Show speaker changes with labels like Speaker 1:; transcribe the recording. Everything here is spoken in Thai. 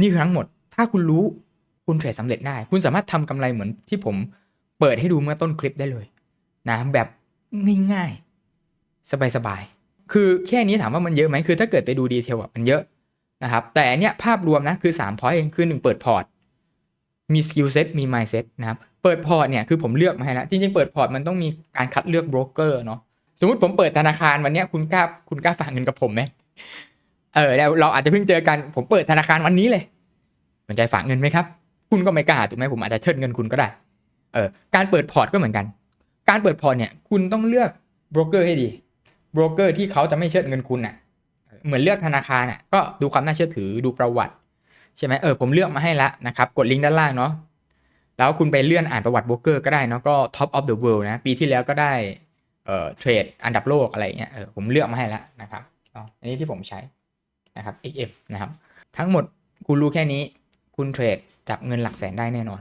Speaker 1: นี่คือทั้งหมด ถ้าคุณรู้คุณเทรดสำเร็จได้ คุณสามารถทำกำไรเหมือนที่ผมเปิดให้ดูเมื่อต้นคลิปได้เลยนะแบบง่ายๆ สบายๆ คือแค่นี้ถามว่ามันเยอะไหมคือถ้าเกิดไปดูดีเทลอะมันเยอะนะครับ แต่เนี้ยภาพรวมนะคือ3 point เองคือ1เปิดพอร์ต มีสกิลเซ็ตมี mindset นะครับ เปิดพอร์ตเนี่ยคือผมเลือกมาให้แล้วจริงๆเปิดพอร์ตมันต้องมีการคัดเลือกโบรกเกอร์เนาะ สมมติผมเปิดธนาคารวันเนี้ยคุณกล้าคุณกล้าฝากเงินกับผมไหม เออแล้วเราอาจจะเพิ่งเจอกันผมเปิดธนาคารวันนี้เลยสนใจฝากเงินไหมครับ คุณก็ไม่กล้าถูกไหมผมอาจจะเชิดเงินคุณก็ได้เออการเปิดพอร์ตก็เหมือนกัน การเปิดพอร์ตเนี่ยคุณต้องเลือกโบรกเกอร์ให้ดีโบรกเกอร์ที่เขาจะไม่เชิดเงินคุณอะเหมือนเลือกธนาคารอะก็ดูความน่าเชื่อถือดูประวัติใช่ไหมเออผมเลือกมาให้แล้วนะครับกดลิงก์ด้านล่างเนาะแล้วคุณไปเลื่อนอ่านประวัติโบรกเกอร์ก็ได้เนาะก็ Top of the World นะปีที่แล้วก็ได้เอ่อเทรดอันดับโลกอะไรเงี้ยเออผมเลือกมาให้แล้วนะครับอ๋ออันนี้ที่ผมใช้ นะครับ XM นะครับ ทั้งหมดคุณรู้แค่นี้ คุณเทรดจับเงินหลักแสนได้แน่นอน